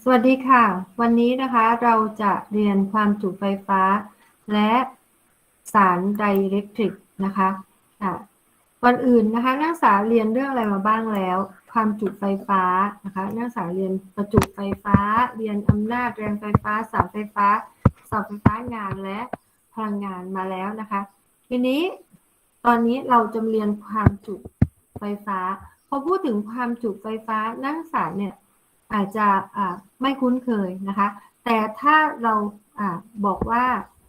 สวัสดีค่ะ วันนี้นะคะเราจะเรียนความจุไฟฟ้า และสารไดอิเล็กทริกนะคะอะก่อนอื่นนะคะนักศึกษาเรียนเรื่องอะไรมาบ้างแล้ว ความจุไฟฟ้านะคะนักศึกษาเรียนประจุไฟฟ้า เรียนอำนาจแรงไฟฟ้า สารไฟฟ้าเสาไฟฟ้างานและพลังงานมาแล้วนะคะ ทีนี้ตอนนี้เราจะเรียนความจุไฟฟ้าพอพูดถึงความจุไฟฟ้านักศึกษาเนี่ย อาจจะไม่คุ้นเคยนะคะ แต่ถ้าเราอบอกว่า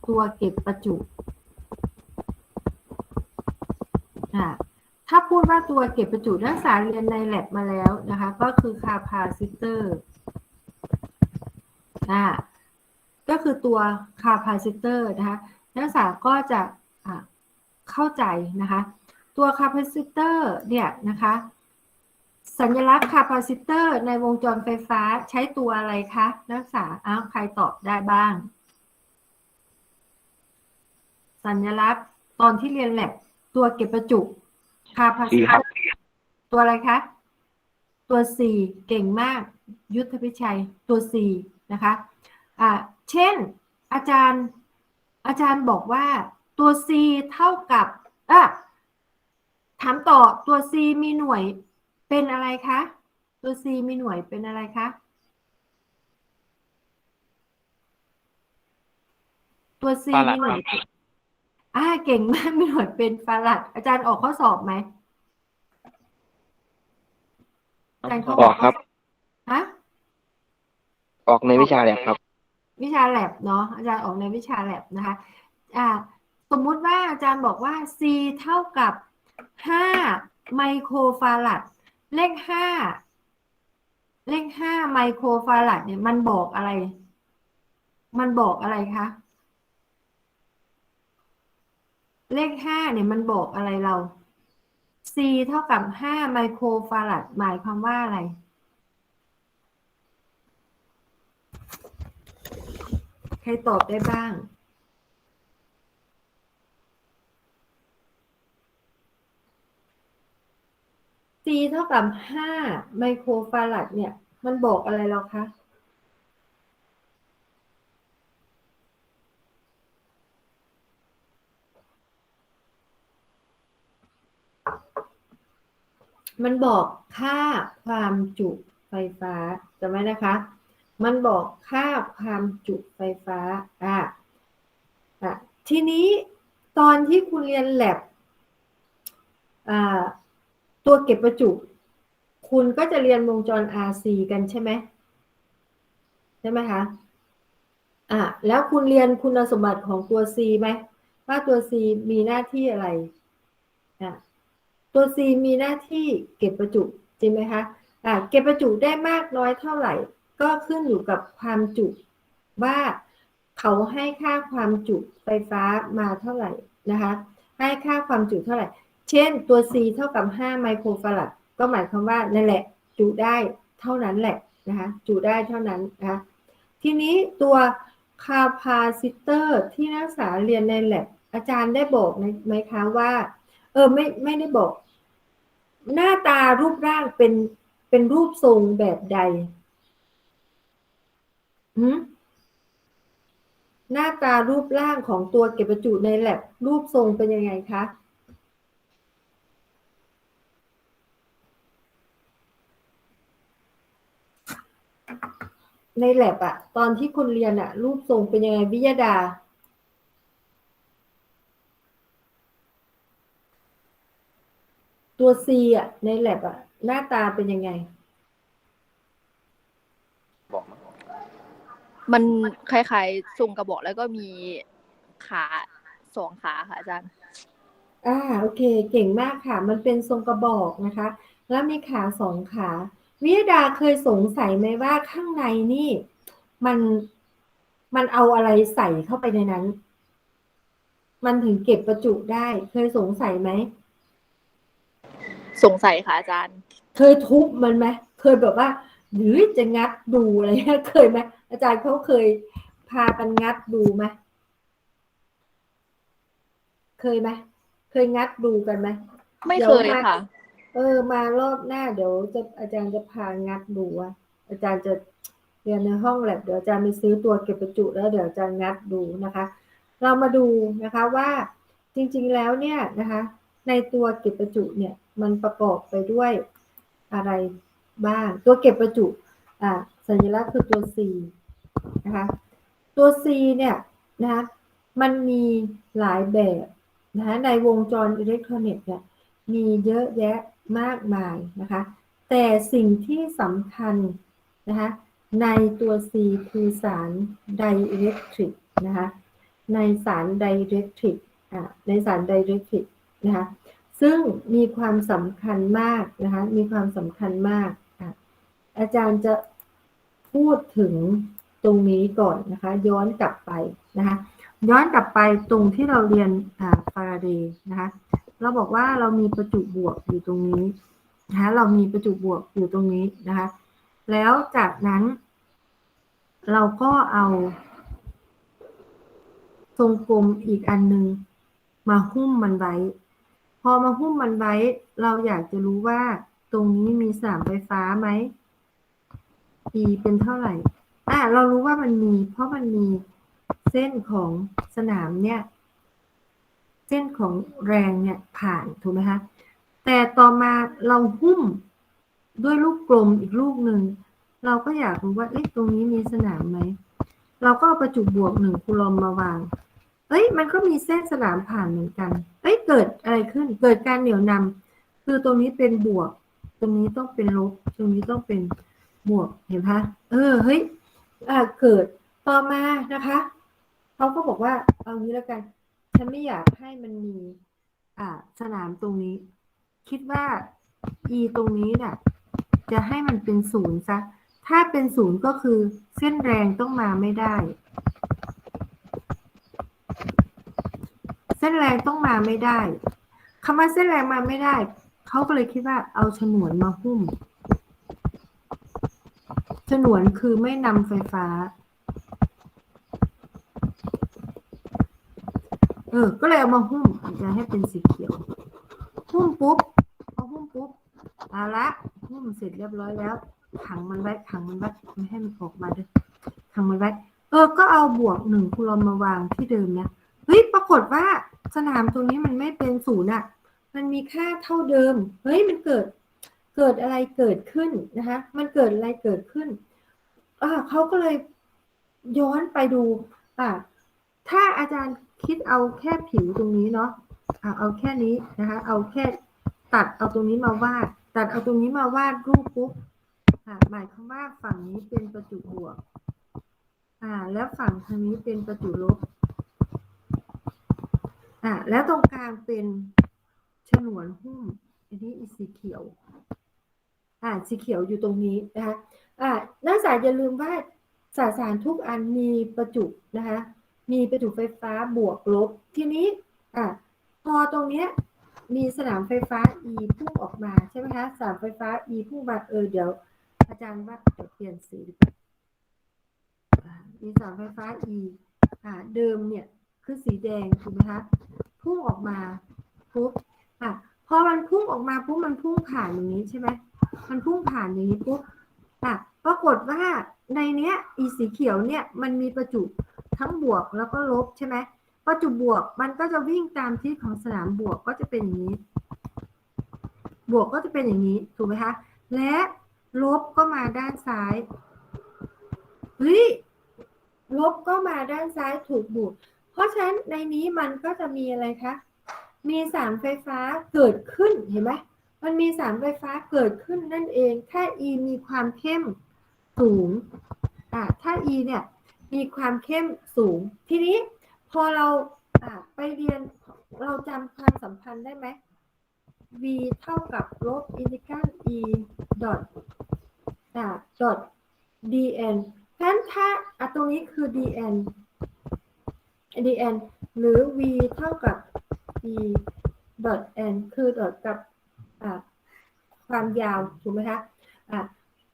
ตัวเก็บประจุ ถ้าพูดว่าตัวเก็บประจุนักศึกษาเรียนในแลบมาแล้วนะคะ ก็คือคาพาซิเตอร์ก็คือตัวคาพาซิเตอร์นะคะนักศึกษาก็จะเข้าใจนะคะ ตัวคาพาซิเตอร์เนี่ยนะคะ สัญลักษณ์คาปาซิเตอร์ในวงจรไฟฟ้าใช้ตัวอะไรคะนักศึกษาอ้าวใครตอบได้บ้าง สัญลักษณ์ตอนที่เรียนแลบตัวเก็บประจุคาปาซิเตอร์ตัวอะไรคะ ตัว C เก่งมาก ยุทธพิชัยตัว C นะคะอ่าเช่น อาจารย์อาจารย์บอกว่าตัว C เท่ากับอะถามต่อตัว C มีหน่วย เป็นอะไรคะ ตัว C มีหน่วยเป็นอะไรคะ ตัว C ฟารัด มีหน่วยเป็นอ่าเก่งมากมีหน่วยเป็นฟารัด อาจารย์ออกข้อสอบไหมอาจารย์เขาออกครับ ฮะ ออกในวิชาแลบครับ วิชาแลบเนาะอาจารย์ออกในวิชาแลบนะคะอ่าสมมุติว่าอาจารย์บอกว่า C เท่ากับ 5 ไมโครฟารัด เลข5เลข5ไมโครฟารัดเนี่ยมันบอกอะไร มันบอกอะไรคะ เลข5เนี่ยมันบอกอะไรเรา C เท่ากับ5ไมโครฟารัดหมายความว่าอะไร ใครตอบได้บ้าง C เท่ากับ5ไมโครฟารัดเนี่ย มันบอกอะไรเราคะ มันบอกค่าความจุไฟฟ้าจำไว้นะคะ มันบอกค่าความจุไฟฟ้า อะอะทีนี้ตอนที่คุณเรียนแลบอ่า ตัวเก็บประจุ คุณก็จะเรียนวงจร RC กันใช่ไหมใช่ไหมคะอะแล้วคุณเรียนคุณสมบัติของตัว C ไหมว่าตัว C มีหน้าที่อะไรอะตัว C มีหน้าที่เก็บประจุจริงไหมคะอะเก็บประจุได้มากน้อยเท่าไหร่ ก็ขึ้นอยู่กับความจุว่าเขาให้ค่าความจุไฟฟ้ามาเท่าไหร่นะคะ ให้ค่าความจุเท่าไหร่ เช่นตัว C เท่ากับ 5 ไมโครฟารัด ก็หมายความว่านั่นแหละ จุได้เท่านั้นแหละนะคะจุได้เท่านั้นนะคะทีนี้ตัวคาปาซิเตอร์ที่นักศึกษาเรียนในแลบอาจารย์ได้บอกไหมคะว่า เออไม่ไม่ได้บอก หน้าตารูปร่างเป็นเป็นรูปทรงแบบใดหืมหน้าตารูปร่างของตัวเก็บประจุในแลบรูปทรงเป็นยังไงคะ ในแลบอะตอนที่คุณเรียนอะรูปทรงเป็นยังไงวิยดา ตัว C อะในแลบอะหน้าตาเป็นยังไง บอกมามันคล้ายๆทรงกระบอกแล้วก็มีขาสองขาค่ะอาจารย์ อ่าโอเค เก่งมากค่ะ มันเป็นทรงกระบอกนะคะ แล้วมีขาสองขา วิยดาเคยสงสัยไหมว่าข้างในนี่ มันมันเอาอะไรใส่เข้าไปในนั้น มันถึงเก็บประจุได้ เคยสงสัยไหม สงสัยค่ะอาจารย์ เคยทุบมันไหมเคยแบบว่าหรือจะงัดดูอะไรเงี้ยเคยไหมอาจารย์เขาเคยพากันงัดดูไหมเคยไหมเคยงัดดูกันไหมไม่เดี๋เคยวยมาค่ะ เออ มารอบหน้าเดี๋ยวจะอาจารย์จะพางัดดูว่าอาจารย์จะเรียนในห้องแลบเดี๋ยวอาจารย์ไปซื้อตัวเก็บประจุแล้วเดี๋ยวอาจารย์งัดดูนะคะ เรามาดูนะคะว่าจริงๆแล้วเนี่ยนะคะ ในตัวเก็บประจุเนี่ยมันประกอบไปด้วยอะไรบ้างตัวเก็บประจุอ่าสัญลักษณ์คือตัว C นะคะตัว C เนี่ยนะคะมันมีหลายแบบนะคะในวงจรอิเล็กทรอนิกส์เนี่ยมีเยอะแยะ มากมายนะคะ แต่สิ่งที่สำคัญนะคะในตัว C คือสารไดเล็กทริกนะคะในสารไดเล็กทริกอ่าในสารไดเล็กทริกนะคะซึ่งมีความสำคัญมากนะคะมีความสำคัญมากอะอาจารย์จะพูดถึงตรงนี้ก่อนนะคะ ย้อนกลับไปนะคะย้อนกลับไปตรงที่เราเรียนอ่าฟาราเดย์นะคะ เราบอกว่าเรามีประจุบวกอยู่ตรงนี้นะคะเรามีประจุบวกอยู่ตรงนี้นะคะ แล้วจากนั้น เราก็เอาทรงกลมอีกอันหนึ่งมาหุ้มมันไว้ พอมาหุ้มมันไว้ เราอยากจะรู้ว่าตรงนี้มีสนามไฟฟ้าไหม E เป็นเท่าไหร่อะเรารู้ว่ามันมี เพราะมันมีเส้นของสนามเนี่ย เส้นของแรงเนี่ยผ่านถูกไหมคะแต่ต่อมาเราหุ้มด้วยลูกกลมอีกลูกหนึ่งเราก็อยากรู้ว่าเอ๊ะตรงนี้มีสนามไหมเราก็เอาประจุบวกหนึ่งคูลอมมาวาง เอ้ย มันก็มีเส้นสนามผ่านเหมือนกัน เอ้ย เกิดอะไรขึ้น เกิดการเหนี่ยวนำคือตรงนี้เป็นบวก ตรงนี้ต้องเป็นลบ ตรงนี้ต้องเป็นบวก เห็นปะเออ เฮ้ยเกิด ต่อมานะคะ เขาก็บอกว่า เอางี้แล้วกัน ฉันไม่อยากให้มันมี อ่า สนามตรงนี้ คิดว่า e ตรงนี้น่ะ จะให้มันเป็นศูนย์ซะ ถ้าเป็นศูนย์ก็คือเส้นแรงต้องมาไม่ได้ เส้นแรงต้องมาไม่ได้คำว่าเส้นแรงมาไม่ได้ เขาก็เลยคิดว่าเอาฉนวนมาหุ้ม ฉนวนคือไม่นำไฟฟ้า เออ ก็เลยเอามาหุ้มจะให้เป็นสีเขียว หุ้มปุ๊บพอหุ้มปุ๊บเอาละหุ้มเสร็จเรียบร้อยแล้ว ขังมันไว้ขังมันไว้ไม่ให้มันออกมาเด้อขังมันไว้ เออ ก็เอาบวกหนึ่งคูลอมมาวางที่เดิมนะเฮ้ยปรากฏว่าสนามตรงนี้มันไม่เป็นศูนย์อะ มันมีค่าเท่าเดิม เฮ้ยมันเกิด เกิดอะไรเกิดขึ้นนะคะ มันเกิดอะไรเกิดขึ้นอ่าเขาก็เลยย้อนไปดูอ่าถ้าอาจารย์ คิดเอาแค่ผิวตรงนี้เนาะอ่าเอาแค่นี้นะคะ เอาแค่ตัดเอาตรงนี้มาวาด ตัดเอาตรงนี้มาวาดรูปปุ๊บอ่าหมายความว่าฝั่งนี้เป็นประจุบวก อ่า แล้วฝั่งทางนี้เป็นประจุลบ อ่า แล้วตรงกลางเป็นฉนวนหุ้ม อันนี้อีสีเขียว อ่า สีเขียวอยู่ตรงนี้นะคะ อ่านักศึกษาอย่าลืมว่าสสารทุกอันมีประจุนะคะ มีประจุไฟฟ้าบวกลบ ทีนี้อ่าพอตรงเนี้ยมีสนามไฟฟ้า E พุ่งออกมาใช่ไหมคะ สนามไฟฟ้า E พุ่งมาเออเดี๋ยว อาจารย์ว่าเดี๋ยวเปลี่ยนสีดีกว่ามีสนามไฟฟ้า E อ่าเดิมเนี่ยคือสีแดงถูกไหมคะ พุ่งออกมาปุ๊บอะพอมันพุ่งออกมาปุ๊บมันพุ่งผ่านอย่างนี้ใช่ไหมมันพุ่งผ่านอย่างนี้ปุ๊บอะปรากฏว่าในเนี้ยอีสีเขียวเนี่ยมันมีประจุ ทั้งบวกแล้วก็ลบใช่ไหมประจุดบวกมันก็จะวิ่งตามทิศของสนามบวกก็จะเป็นอย่างนี้ บวกก็จะเป็นอย่างนี้ถูกไหมคะ และลบก็มาด้านซ้ายเฮ้ยลบก็มาด้านซ้ายถูกดูดเพราะฉะนั้นในนี้มันก็จะมีอะไรคะ มีสามไฟฟ้าเกิดขึ้นเห็นไหมมันมีสามไฟฟ้าเกิดขึ้นนั่นเอง ถ้า E มีความเข้มสูงอ่าถ้า E เนี่ย มีความเข้มสูง ทีนี้พอเราอ่าไปเรียนเราจำความสัมพันธ์ได้ไหม V เท่ากับลบอินทิกรัล E ดอทอ่าดอท dn งั้นถ้าอะตรงนี้คือ dn dn หรือ v เท่ากับ e dot n คือดอทกับความยาว ถูกไหมคะอะ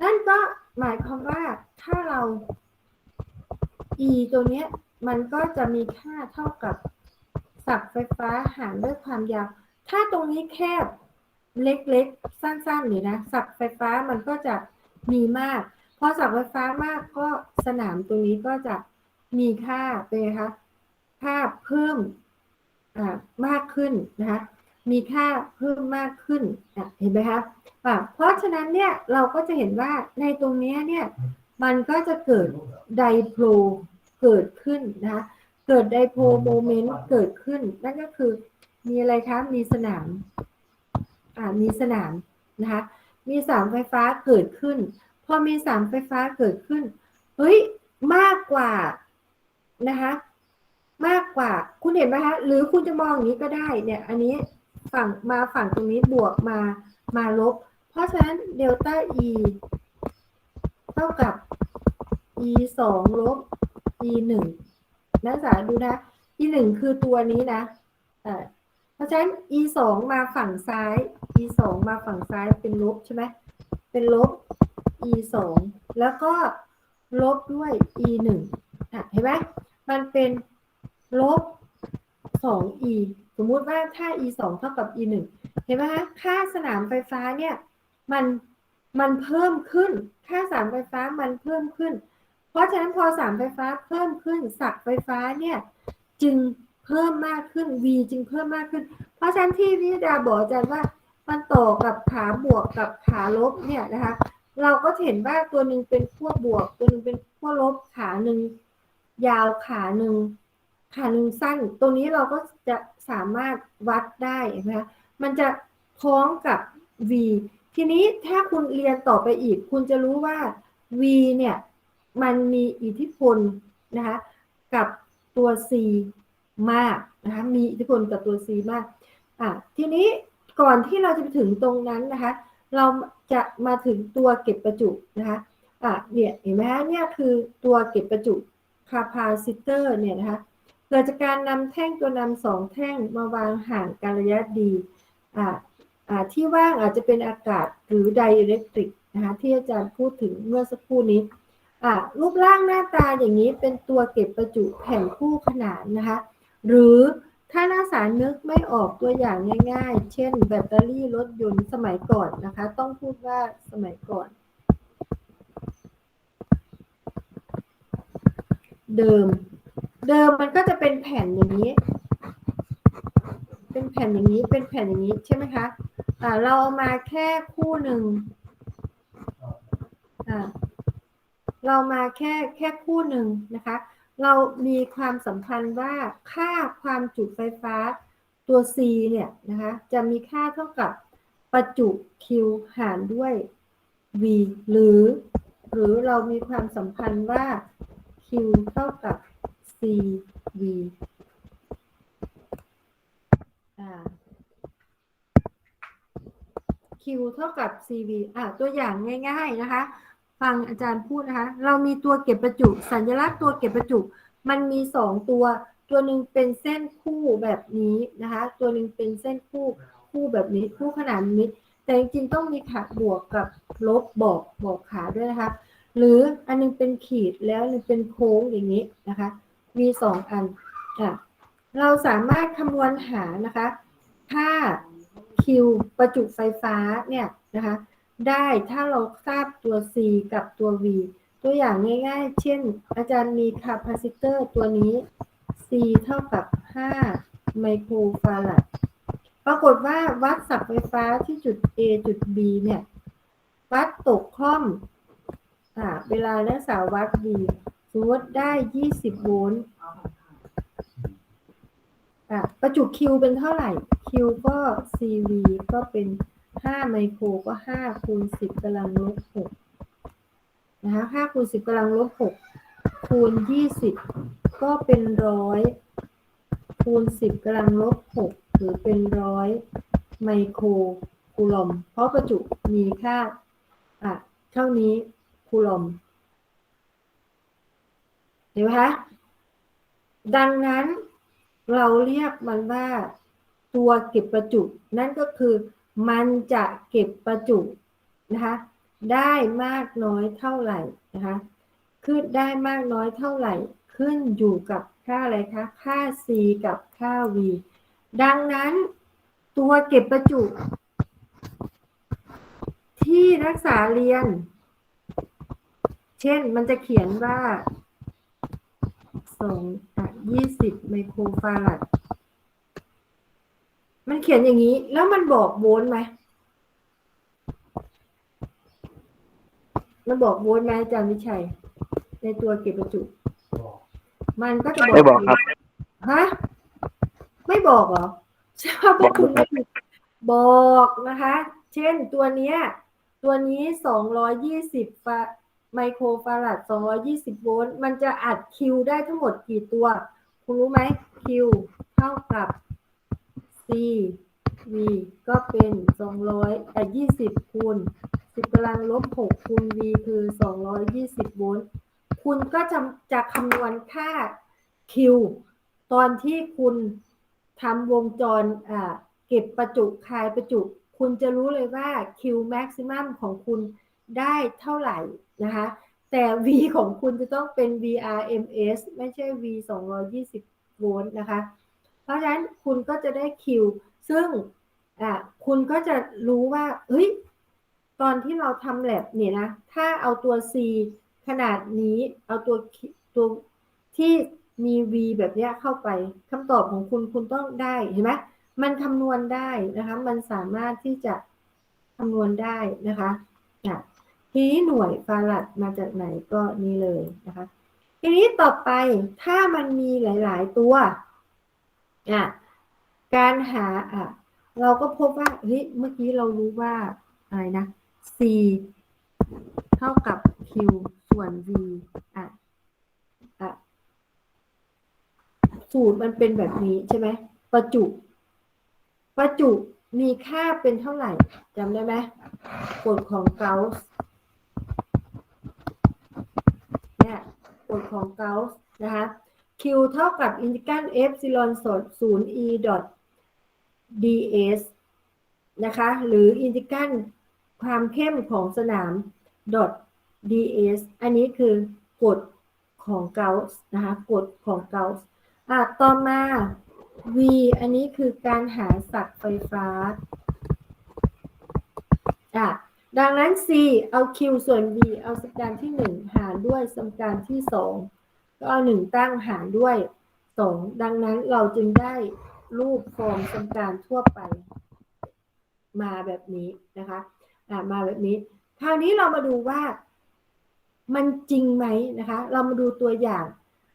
นั่นก็หมายความว่าถ้าเรา e ตัวเนี้ยมันก็จะมีค่าเท่ากับศักไฟฟ้าหารด้วยความยาว ถ้าตรงนี้แคบเล็กๆ สั้นๆหรือนะศักไฟฟ้ามันก็จะมีมาก พอสับไฟฟ้ามากก็สนามตรงนี้ก็จะมีค่าเป็นไงคะค่าเพิ่มอ่ามากขึ้นนะคะ มีค่าเพิ่มมากขึ้น เห็นไหมคะะเพราะฉะนั้นเนี่ยเราก็จะเห็นว่าในตรงเนี้ยเนี่ย มันก็จะเกิดไดโพลเกิดขึ้นนะคะเกิดไดโพลโมเมนต์เกิดขึ้น นั่นก็คือมีอะไรคะมีสนามอ่ามีสนามนะคะมีสามไฟฟ้าเกิดขึ้น พอมีสามไฟฟ้าเกิดขึ้นเฮ้ยมากกว่านะคะมากกว่าคุณเห็นไหมคะหรือคุณจะมองอย่างนี้ก็ได้เนี่ยอันนี้ฝั่งมาฝั่งตรงนี้บวกมามาลบ เพราะฉะนั้นเดลต้า e เท่ากับ e สองลบ e หนึ่งนักศึกษาดูนะ e หนึ่งคือตัวนี้นะเพราะฉะนั้น e สองมาฝั่งซ้าย e สองมาฝั่งซ้ายเป็นลบใช่ไหมเป็นลบ e สองแล้วก็ลบด้วย e หนึ่งเห็นไหมมันเป็นลบสอง e สมมุติว่าถ้า e สองเท่ากับ e หนึ่งเห็นไหมคะค่าสนามไฟฟ้าเนี่ย มัน มันเพิ่มขึ้น ค่าสามไฟฟ้ามันเพิ่มขึ้น เพราะฉะนั้นพอสามไฟฟ้าเพิ่มขึ้นศักไฟฟ้าเนี่ยจึงเพิ่มมากขึ้น v จึงเพิ่มมากขึ้น เพราะฉะนั้นที่วิทยาบอกอาจารย์ว่ามันต่อกับขาบวกกับขาลบเนี่ยนะคะเราก็เห็นว่าตัวหนึ่งเป็นขั้วบวก ตัวหนึ่งเป็นขั้วลบขาหนึ่งยาวขาหนึ่งขาหนึ่งสั้น ตรงนี้เราก็จะสามารถวัดได้นะคะมันจะคล้องกับ v ทีนี้ถ้าคุณเรียนต่อไปอีก คุณจะรู้ว่า v เนี่ย มันมีอิทธิพลนะคะกับตัว c มากนะคะมีอิทธิพลกับตัว c มากอะทีนี้ก่อนที่เราจะไปถึงตรงนั้นนะคะ เราจะมาถึงตัวเก็บประจุนะคะอะเนี่ยเห็นไหมคะเนี่ยคือตัวเก็บประจุ capacitor เนี่ยนะคะเกิดจากการนำแท่งตัวนำสองแท่งมาวางห่างกันระยะดีอ่าอ่า ที่ว่างอาจจะเป็นอากาศหรือไดอิเล็กทริกนะคะที่อาจารย์พูดถึงเมื่อสักครู่นี้อะรูปร่างหน้าตาอย่างนี้เป็นตัวเก็บประจุแผ่นคู่ขนานนะคะ หรือถ้าหนักศึกษานึกไม่ออกตัวอย่างง่ายๆ เช่น แบตเตอรี่รถยนต์สมัยก่อนนะคะ ต้องพูดว่าสมัยก่อน เดิม เดิมมันก็จะเป็นแผ่นอย่างนี้ เป็นแผ่นอย่างนี้เป็นแผ่นอย่างนี้ใช่ไหมคะ อ่าเราเอามาแค่คู่หนึ่งอ่าเรามาแค่แค่คู่หนึ่งนะคะ เรามีความสัมพันธ์ว่าค่าความจุไฟฟ้าตัว C เนี่ยนะคะจะมีค่าเท่ากับประจุ Q หารด้วย V หรือ หรือเรามีความสัมพันธ์ว่า Q เท่ากับ CV อ่า เท่ากับ CV อะตัวอย่างง่าย ๆนะคะ ฟังอาจารย์พูดนะคะ เรามีตัวเก็บประจุ สัญลักษณ์ตัวเก็บประจุ มันมีสองตัว ตัวหนึ่งเป็นเส้นคู่แบบนี้นะคะ ตัวหนึ่งเป็นเส้นคู่คู่แบบนี้คู่ขนานมิตร แต่จริงๆต้องมีขาบวกกับลบบอกบอกขาด้วยนะคะ หรืออันหนึงเป็นขีดแล้วอันหนึงเป็นโค้งอย่างนี้นะคะ มีสองอันอะเราสามารถคำนวณหานะคะค่า Q ประจุไฟฟ้าเนี่ยนะคะได้ถ้าเราทราบตัว C กับตัว V ตัวอย่างง่ายๆ เช่น อาจารย์มีคาปาซิเตอร์ตัวนี้ C เท่ากับ 5 ไมโครฟาราดปรากฏว่าวัดสับไฟฟ้าที่จุด A จุด B เนี่ย วัดตกคล่อมอ่าเวลานักศึกษาวัด V สมมติได้ 20 โวลต์อะประจุ Q เป็นเท่าไหร่ Q ก็ CV ก็เป็น 5 ไมโครก็ 5 คูณ 10กำลังลบ6นะคะ5คูณ 10กำลังลบ6คูณ 20 ก็เป็นร้อยคูณ 10กำลังลบ6หรือเป็นร้อยไมโครคูลอม เพราะประจุมีค่าอะเท่านี้คูลอมเห็นไหมคะดังนั้นเราเรียกมันว่า ตัวเก็บประจุ นั่นก็คือมันจะเก็บประจุนะคะได้มากน้อยเท่าไหร่นะคะขึ้นได้มากน้อยเท่าไหร่ ขึ้นอยู่กับค่าอะไรคะค่า C กับค่า V ดังนั้นตัวเก็บประจุ ที่นักศึกษาเรียน เช่นมันจะเขียนว่าสองอะยี่สิบไมโครฟาราด มันเขียนอย่างนี้ แล้วมันบอกโวลต์ไหม มันบอกโวลต์ไหมอาจารย์วิชัย ในตัวเก็บประจุ มันก็จะบอกไม่บอกครับ ฮะ ไม่บอกเหรอใช่ว่าพวกคุณไม่ผิดบอกนะคะ เช่นตัวเนี้ย ตัวนี้สองร้อยยี่สิบฟาไมโครฟาราดสองร้อยี่สิบโวลต์ มันจะอัดคิวได้ทั้งหมดกี่ตัว คุณรู้ไหมคิวเท่ากับ C V ก็เป็นสองร้อยแต่ยี่สิบคูณสิบกำลังลบหกคูณ V คือสองร้อยยี่สิบโวลต์คุณก็จะจะคำนวณค่า Q ตอนที่คุณทำวงจรอ่าเก็บประจุคายประจุ คุณจะรู้เลยว่า Q maximum ของคุณได้เท่าไหร่นะคะ แต่ V ของคุณจะต้องเป็น VRMS ไม่ใช่ V 220โวลต์นะคะ ราะฉะนั้นคุณก็จะได้ Q ซึ่งคุณก็จะรู้ว่าเฮ้ยตอนที่เราทำแลบเนี่ยนะ ถ้าเอาตัว C ขนาดนี้เอาตัวตัวที่มี V แบบเนี้ยเข้าไปคำตอบของคุณคุณต้องได้เห็นไหมมันคำนวณได้นะคะ มันสามารถที่จะคำนวณได้นะคะอะทีนี้หน่วยฟารัดมาจากไหนก็นี่เลยนะคะ ทีนี้ต่อไปถ้ามันมีหลาย ๆ ตัว อะการหาอะเราก็พบว่าเฮ้ยเมื่อกี้เรารู้ว่าอะไรนะ C เท่ากับ Q ส่วน V อะอะสูตรมันเป็นแบบนี้ใช่ไหมประจุ ประจุมีค่าเป็นเท่าไหร่จำได้ไหมกฎของเกาส์เนี่ยกฎของเกาส์นะคะ Q เท่ากับอินทิกรัลเอฟซิลอนสดศูนย์ e ดอท ds นะคะ หรืออินทิกรัลความเข้มของสนาม dot ds อันนี้คือกฎของเกาส์นะคะกฎของเกาส์อะต่อมา v อันนี้คือการหาศักไฟฟ้าอะดังนั้น c เอา q ส่วน v เอาสมการที่ 1 หารด้วยสมการที่ 2 ก็เอา1ตั้งหารด้วย2ดังนั้นเราจึงได้รูปฟอร์มสมการทั่วไป มาแบบนี้นะคะอะมาแบบนี้ คราวนี้เรามาดูว่า มันจริงไหมนะคะ เรามาดูตัวอย่าง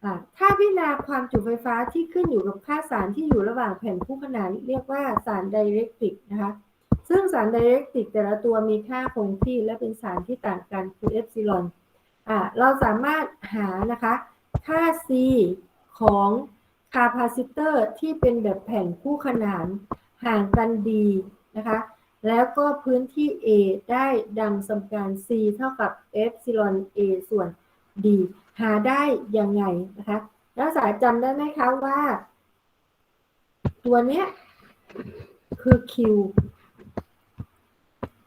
อะถ้าพิจารณาความจุไฟฟ้าที่ขึ้นอยู่กับค่าสารที่อยู่ระหว่างแผ่นคู่ขนานเรียกว่าสารไดเรกติกนะคะซึ่งสารไดเรกติกแต่ละตัวมีค่าคงที่และเป็นสารที่ต่างกันคือเอฟซิลอนอะเราสามารถหานะคะ ค่า C ของคาปาซิเตอร์ที่เป็นแบบแผ่นคู่ขนานห่างกันดี นะคะ แล้วก็พื้นที่ A ได้ดังสมการ C เท่ากับเอฟซิลอน A ส่วน D หาได้ยังไงนะคะนักศึกษาจำได้ไหมคะว่า ตัวเนี้ยคือ Q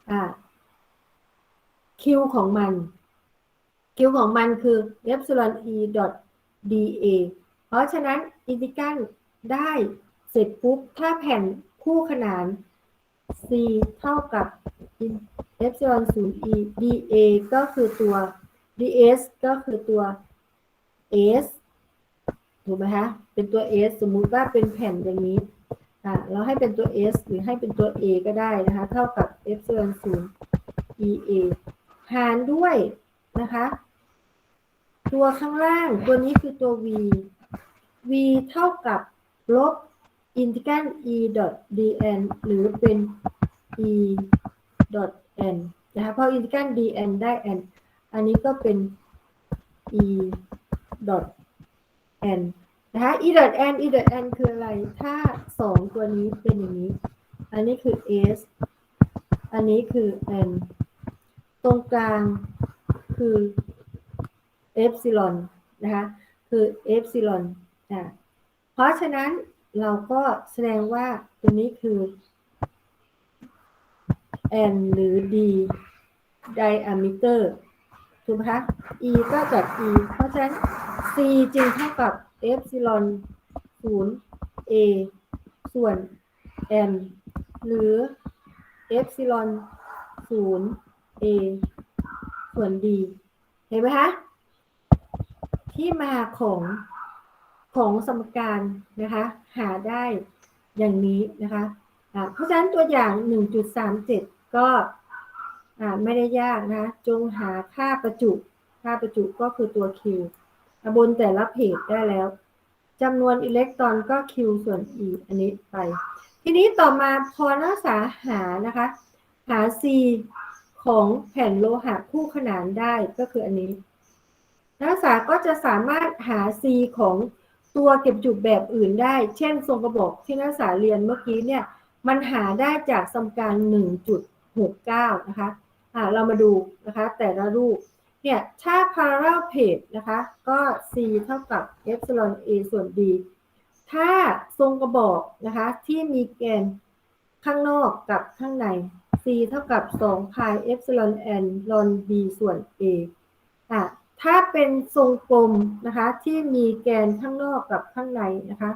อ่า Q ของมัน Q ของมันคือ epsilon e dot dA เพราะฉะนั้นอินทิกรัลได้เสร็จปุ๊บ ถ้าแผ่นคู่ขนาน C เท่ากับ epsilon 0 e dA ก็คือตัว ds ก็คือตัว s ถูกไหมคะ เป็นตัว s สมมุติว่าเป็นแผ่นอย่างนี้อ่าเราให้เป็นตัว s หรือให้เป็นตัว a ก็ได้นะคะ เท่ากับ epsilon 0 ea หารด้วยนะคะ ตัวข้างล่างตัวนี้คือตัว v v เท่ากับลบอินทิกรัล e dot dn หรือเป็น e dot n นะคะเพราะอินทิกรัล dn ได้ n อันนี้ก็เป็น e dot n นะคะ e dot n e dot n คืออะไร ถ้าสองตัวนี้เป็นอย่างนี้ อันนี้คือ s อันนี้คือ n ตรงกลางคือ epsilon นนะคะคือ epsilon อะเพราะฉะนั้นเราก็แสดงว่าตัวนี้คือ n หรือ d diameter ถูกไหมคะ e ก็จาก e เพราะฉะนั้น c จึงเท่ากับ epsilon 0 a ส่วน n หรือ epsilon 0 a ส่วน d เห็นไหมคะ ที่มาของของสมการนะคะ หาได้อย่างนี้นะคะอ่าเพราะฉะนั้นตัวอย่าง 1.37 ก็ไม่ได้ยากนะคะจงหาค่าประจุ ค่าประจุก็คือตัว Q บนแต่ละเพจได้แล้วจำนวนอิเล็กตรอนก็ Q ส่วน E อันนี้ไป ทีนี้ต่อมาพอนักศึกษาหานะคะ หา C ของแผ่นโลหะคู่ขนานได้ก็คืออันนี้ นักศึกษาก็จะสามารถหา C ของตัวเก็บจุแบบอื่นได้ เช่น ทรงกระบอกที่นักศึกษาเรียนเมื่อกี้เนี่ย มันหาได้จากสมการ 1.69 นะคะเรามาดูนะคะ แต่ละรูป เนี่ย ถ้า parallel page นะคะ ก็ c เท่ากับ epsilon a ส่วน b ถ้าทรงกระบอกนะคะ ที่มีแกนข้างนอกกับข้างใน c เท่ากับ2 pi epsilon n ln b ส่วน a อะ ถ้าเป็นทรงกลมนะคะ ที่มีแกนข้างนอกกับข้างในนะคะ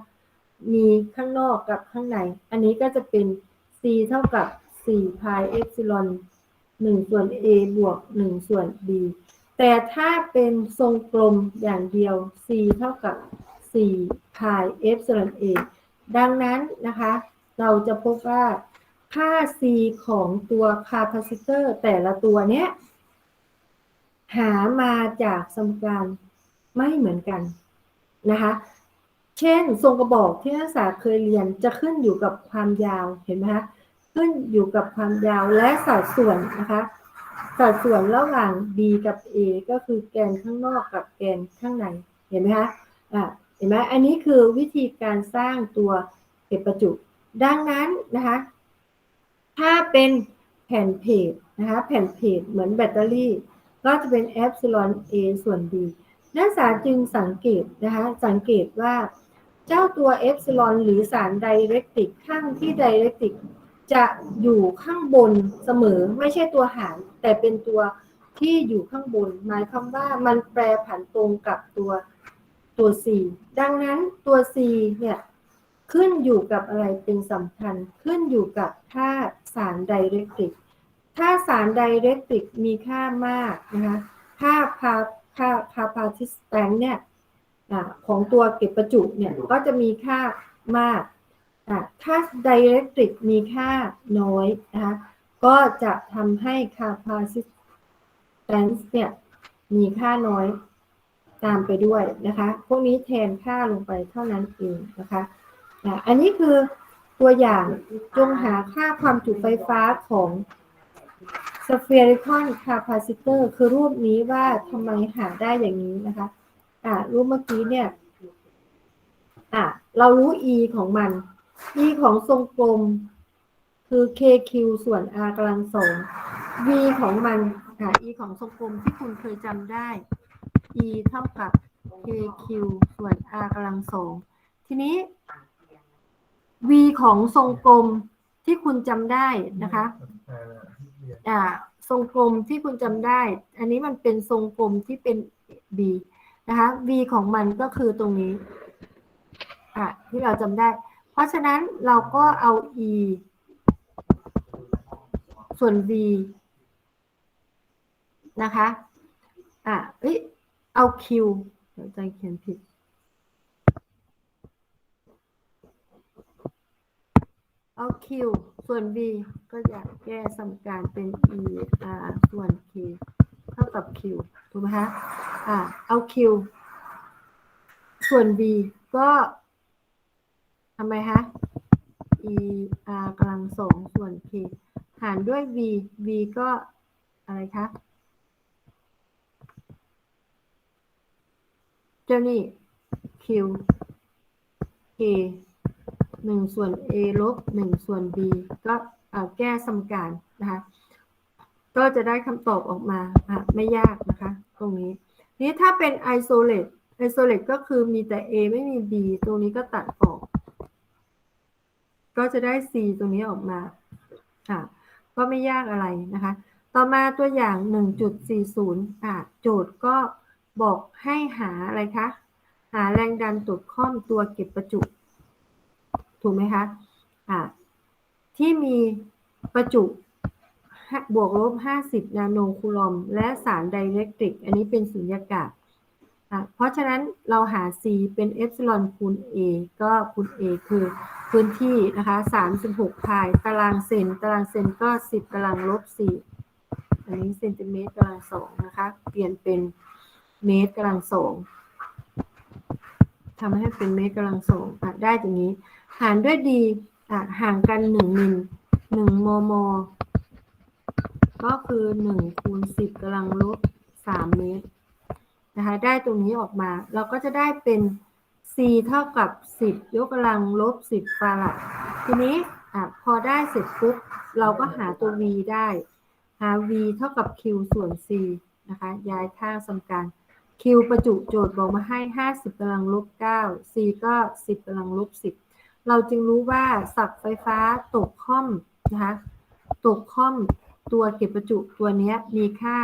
มีข้างนอกกับข้างใน อันนี้ก็จะเป็น c เท่ากับ4 pi epsilon 1 ส่วน a บวก 1 ส่วน b แต่ถ้าเป็นทรงกลมอย่างเดียว c เท่ากับ4 pi epsilon a ดังนั้นนะคะ เราจะพบว่าค่า c ของตัวคาปาซิเตอร์แต่ละตัวเนี้ย หามาจากสมการไม่เหมือนกันนะคะ เช่น ทรงกระบอกที่นักศึกษาเคยเรียนจะขึ้นอยู่กับความยาวเห็นไหมคะขึ้นอยู่กับความยาวและสัดส่วนนะคะ สัดส่วนระหว่าง B กับ A ก็คือแกนข้างนอกกับแกนข้างในเห็นไหมคะอะเห็นไหมอันนี้คือวิธีการสร้างตัวเก็บประจุ ดังนั้นนะคะ ถ้าเป็นแผ่นเพจนะคะ แผ่นเพจเหมือนแบตเตอรี่ ก็จะเป็นเอฟซิลอน A ส่วน B นักศึกษาจึงสังเกตนะคะสังเกตว่าเจ้าตัวเอฟซิลอนหรือสารไดเรกติกข้างที่ไดเรกติกจะอยู่ข้างบนเสมอไม่ใช่ตัวหารแต่เป็นตัวที่อยู่ข้างบน หมายความว่ามันแปรผันตรงกับตัวตัว C ดังนั้นตัว C เนี่ยขึ้นอยู่กับอะไรเป็นสำคัญ ขึ้นอยู่กับค่าสารไดเรกติก ถ้าสารไดเรกติกมีค่ามากนะคะค่าพาค่าพาพาทิสแตนเนี่ยอของตัวเก็บประจุเนี่ยก็จะมีค่ามากถ้า dielectric มีค่าน้อยนะคะก็จะทำให้ capacitance เนี่ยมีค่าน้อยตามไปด้วยนะคะ พวกนี้แทนค่าลงไปเท่านั้นเองนะคะอะอันนี้คือตัวอย่างจงหาค่าความจุไฟฟ้าของ spherical capacitor คือรูปนี้ว่าทำไมหาได้อย่างนี้นะคะ อะรูปเมื่อกี้เนี่ย อะเรารู้ e ของมัน e ของทรงกลม คือ kq ส่วน r กำลังสอง v ของมันค่ะ e ของทรงกลมที่คุณเคยจำได้ e เท่ากับ kq ส่วน r กำลังสองทีนี้ v ของทรงกลมที่คุณจำได้นะคะ ทรงกลมที่คุณจำได้ อันนี้มันเป็นทรงกลมที่เป็น b นะคะ v ของมันก็คือตรงนี้อะที่เราจำได้ เพราะฉะนั้นเราก็เอา e ส่วน v นะคะอะเอ้ยเอา q เดี๋ยวใจเขียนผิดเอา q ส่วน v ก็จะแก้สมการเป็น e r ส่วน k เท่ากับ q ถูกไหมคะอะเอา q ส่วน v ก็ทำไมคะ e r กำลังสองส่วน k หารด้วย v v ก็อะไรคะเจ้านี่ q k หนึ่งส่วน a ลบหนึ่งส่วน b ก็แก้สมการนะคะ ก็จะได้คำตอบออกมาอะไม่ยากนะคะ ตรงนี้ นี้ถ้าเป็น isolate isolate ก็คือมีแต่ a ไม่มี b ตรงนี้ก็ตัดออก ก็จะได้ c ตรงนี้ออกมาอะก็ไม่ยากอะไรนะคะ ต่อมาตัวอย่าง 1.40อะโจทย์ก็บอกให้หาอะไรคะ หาแรงดันตดข้อมตัวเก็บประจุ ถูกไหมคะอะที่มีประจุบวกลบห้าสิบนาโนคูลอม และสารไดเรกตริก อันนี้เป็นสุญญากาศอะเพราะฉะนั้นเราหา C เป็นเอปซิลอนคูณ A ก็คูณ A คือพื้นที่นะคะ36พายตารางเซน ตารางเซนก็ 10ตารางลบ 4 อันนี้เซนติเมตรตารางสองนะคะ เปลี่ยนเป็นเมตรตารางสองทำให้เป็นเมตรตารางสองได้อย่างนี้ หารด้วยดีห่างกัน1มิล1มม ก็คือ1คูณ10กำลังลบ3เมตรนะคะได้ตรงนี้ออกมา เราก็จะได้เป็น c เท่ากับ 10 ยกกำลังลบ 10ฟาราดทีนี้อพอได้เสร็จปุ๊บเราก็หาตัว v ได้ หา v เท่ากับ q ส่วน c นะคะ ย้ายข้างสมการ q ประจุโจทย์บอกมาให้ 50กำลังลบ9 c ก็ 10กำลังลบ10 เราจึงรู้ว่าสับไฟฟ้าตกค่อมนะคะตกค่อมตัวเก็บประจุตัวนี้มีค่า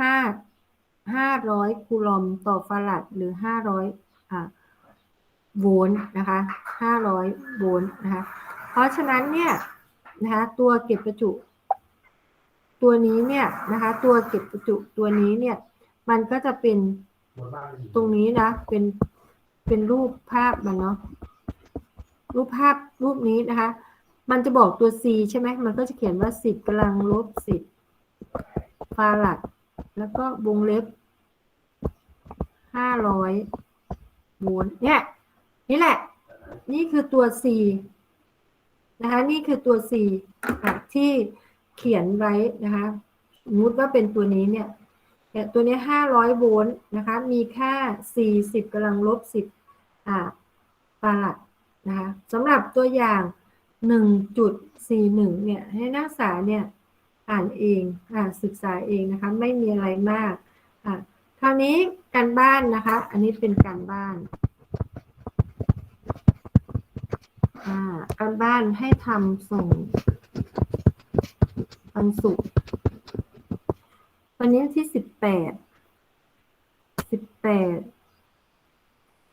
5 500 คูลอมต่อฟาราดหรือ 500อ่าโวลต์นะคะ 500 โวลต์นะคะ เพราะฉะนั้นเนี่ยนะคะตัวเก็บประจุ ตัวนี้เนี่ยนะคะตัวเก็บประจุตัวนี้เนี่ยมันก็จะเป็นตรงนี้นะเป็นเป็นรูปภาพมันเนาะ รูปภาพรูปนี้นะคะ มันจะบอกตัว C ใช่ไหม มันก็จะเขียนว่า 10กำลังลบ 10 ฟาราดแล้วก็วงเล็บ 500โวลต์เนี่ย นี่แหละ นี่คือตัว C นะคะ นี่คือตัว C ที่เขียนไว้นะคะสมมติว่าเป็นตัวนี้เนี่ยแต่ตัวนี้ 500 โวลต์นะคะ มีค่า 40กำลังลบ 10 อ่าฟาราด นะคะสำหรับตัวอย่าง 1.41 เนี่ยให้นักศึกษาเนี่ยอ่านเองอ่านศึกษาเองนะคะไม่มีอะไรมากอะคราวนี้การบ้านนะคะ อันนี้เป็นการบ้านการบ้านให้ทำส่งวันศุกร์วันนี้ที่สิบแปดสิบแปด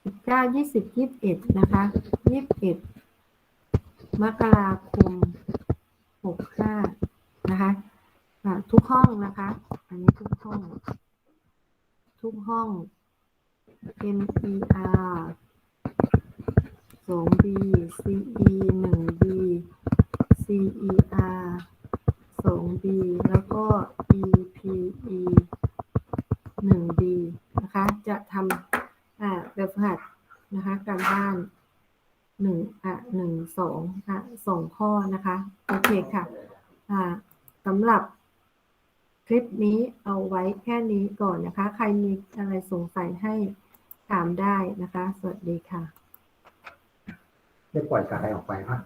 สิบเก้ายี่สิบยี่สิบเอ็ดนะคะ ยี่สิบเอ็ดมกราคมหกห้านะคะทุกห้องนะคะ อันนี้ทุกห้อง ทุกห้อง M E R สอง B C E หนึ่ง B C E R สอง B แล้วก็ E P E หนึ่ง B นะคะ จะทำแบบฝึกหัดนะคะ การบ้าน หนึ่งอะหนึ่งสองอะสองข้อนะคะโอเคค่ะอ่าสำหรับคลิปนี้เอาไว้แค่นี้ก่อนนะคะ ใครมีอะไรสงสัยให้ถามได้นะคะ สวัสดีค่ะ ได้ปล่อยกายออกไปปะ